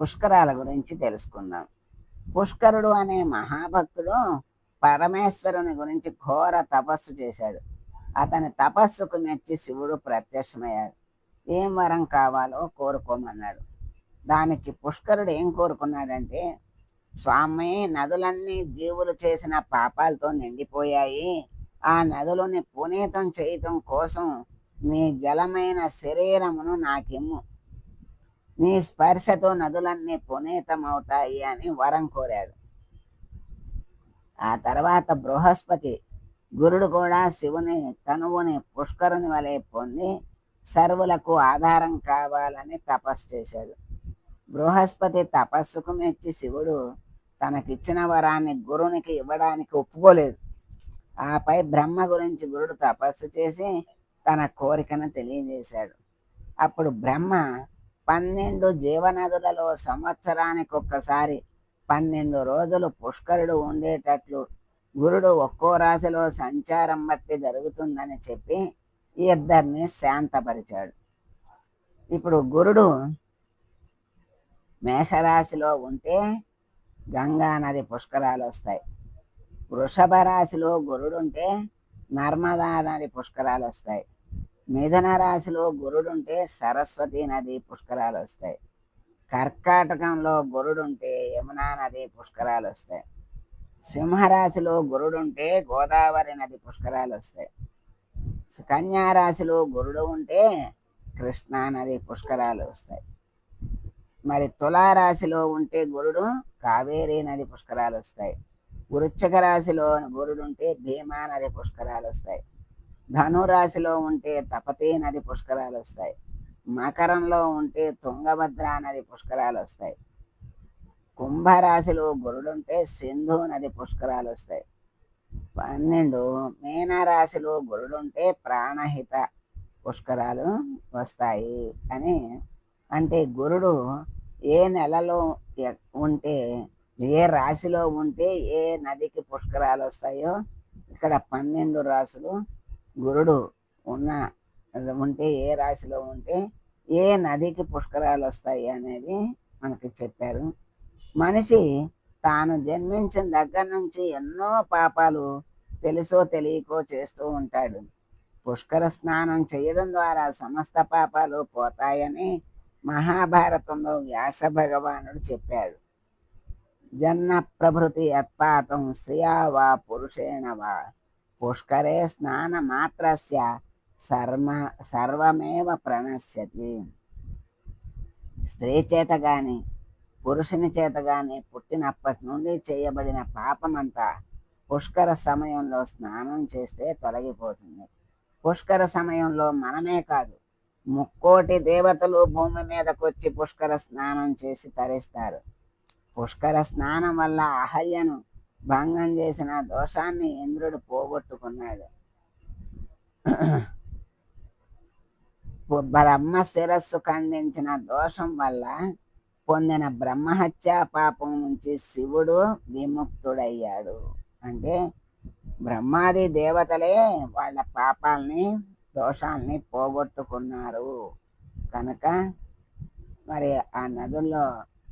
పుష్కరాల గురించి తెలుసుకుందాం. పుష్కరుడు అనే మహాభక్తుడు పరమేశ్వరుని గురించి ఘోర తపస్సు చేశాడు. అతని తపస్సుకు మెచ్చి శివుడు ప్రత్యక్షమయ్యాడు. ఏం వరం కావాలో కోరుకోమన్నాడు. దానికి పుష్కరుడు ఏం కోరుకున్నాడంటే స్వామి నదులన్నీ జీవులు చేసిన పాపాలతో నిండిపోయాయి. ఆ నదులని పునీతం చేయటం కోసం నీ జలమైన శరీరమును నాకిమ్ము. నీ స్పర్శతో నదులన్నీ పునీతమవుతాయి అని వరం కోరాడు. ఆ తర్వాత బృహస్పతి గురుడు కూడా శివుని తనువుని పుష్కరుని వలె పొంది సర్వులకు ఆధారం కావాలని తపస్సు చేశాడు. బృహస్పతి తపస్సుకు మెచ్చి శివుడు తనకిచ్చిన వరాన్ని గురునికి ఇవ్వడానికి ఒప్పుకోలేదు. ఆపై బ్రహ్మ గురించి గురుడు తపస్సు చేసి తన కోరికను తెలియజేశాడు. అప్పుడు బ్రహ్మ పన్నెండు జీవనదులలో సంవత్సరానికి ఒక్కసారి పన్నెండు రోజులు పుష్కరుడు ఉండేటట్లు గురుడు ఒక్కో రాశిలో సంచారం బట్టి జరుగుతుందని చెప్పి ఈ ఇద్దరిని శాంతపరిచాడు. ఇప్పుడు గురుడు మేషరాశిలో ఉంటే గంగా నది పుష్కరాలు వస్తాయి వృషభ రాశిలో గురుడు ఉంటే నర్మదా నది పుష్కరాలు వస్తాయి మిథున రాశిలో గురుడు ఉంటే సరస్వతి నది పుష్కరాలు వస్తాయి కర్కాటకంలో గురుడు ఉంటే యమునా నది పుష్కరాలు వస్తాయి సింహరాశిలో గురుడు ఉంటే గోదావరి నది పుష్కరాలు వస్తాయి కన్యారాశిలో గురుడు ఉంటే కృష్ణా నది పుష్కరాలు వస్తాయి మరి తులారాశిలో ఉంటే గురుడు కావేరీ నది పుష్కరాలు వస్తాయి వృశ్చిక రాశిలో గురుడు ఉంటే భీమా నది పుష్కరాలు వస్తాయి ధనురాశిలో ఉంటే తపతీ నది పుష్కరాలు వస్తాయి. మకరంలో ఉంటే తుంగభద్ర నది పుష్కరాలు వస్తాయి. కుంభరాశిలో గురుడు ఉంటే సింధు నది పుష్కరాలు వస్తాయి. పన్నెండు మీనరాశిలో గురుడు ఉంటే ప్రాణహిత పుష్కరాలు వస్తాయి అని అంటే గురుడు ఏ నెలలో ఉంటే ఏ రాశిలో ఉంటే ఏ నదికి పుష్కరాలు వస్తాయో ఇక్కడ పన్నెండు రాశులు గురుడు ఉన్న ఉంటే ఏ రాశిలో ఉంటే ఏ నదికి పుష్కరాలు వస్తాయి అనేది మనకి చెప్పారు. మనిషి తాను జన్మించిన దగ్గర నుంచి ఎన్నో పాపాలు తెలుసో తెలియకో చేస్తూ ఉంటాడు. పుష్కర స్నానం చేయడం ద్వారా సమస్త పాపాలు పోతాయని మహాభారతంలో వ్యాస భగవానుడు చెప్పాడు. జన్న ప్రభృతి అత్పాతం స్త్రియా వా పురుషేణ వా పుష్కరే స్నాన మాత్రస్య సర్మ సర్వమేవ ప్రణశ్యతి. స్త్రీ చేత కానీ పురుషుని చేత కానీ పుట్టినప్పటి నుండి చేయబడిన పాపమంతా పుష్కర సమయంలో స్నానం చేస్తే తొలగిపోతుంది. పుష్కర సమయంలో మనమే కాదు ముక్కోటి దేవతలు భూమి మీదకొచ్చి పుష్కర స్నానం చేసి తరిస్తారు. పుష్కర స్నానం వల్ల అహల్యను భంగం చేసిన దోషాన్ని ఇంద్రుడు పోగొట్టుకున్నాడు. బ్రహ్మ శిరస్సు ఖండించిన దోషం వల్ల పొందిన బ్రహ్మహత్యా పాపం నుంచి శివుడు విముక్తుడయ్యాడు. అంటే బ్రహ్మాది దేవతలే వాళ్ళ పాపాలని దోషాల్ని పోగొట్టుకున్నారు. కనుక మరి ఆ నదుల్లో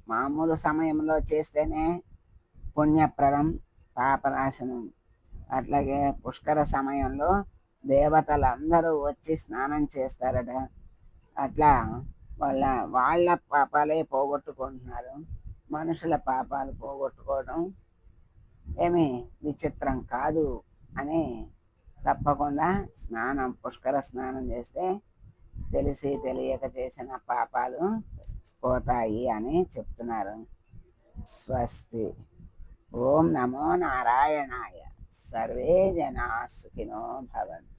మామూలు సమయంలో చేస్తేనే పుణ్యప్రదం పాపనాశనం. అట్లాగే పుష్కర సమయంలో దేవతలందరూ వచ్చి స్నానం చేస్తారట. అట్లా వాళ్ళ వాళ్ళ పాపాలే పోగొట్టుకుంటున్నారు. మనుషుల పాపాలు పోగొట్టుకోవడం ఏమి విచిత్రం కాదు అని తప్పకుండా స్నానం పుష్కర స్నానం చేస్తే తెలిసి తెలియక చేసిన పాపాలు పోతాయి అని చెప్తున్నారు. స్వస్తి. ఓం నమో నారాయణాయ సర్వే జనా సుఖినో భవంతు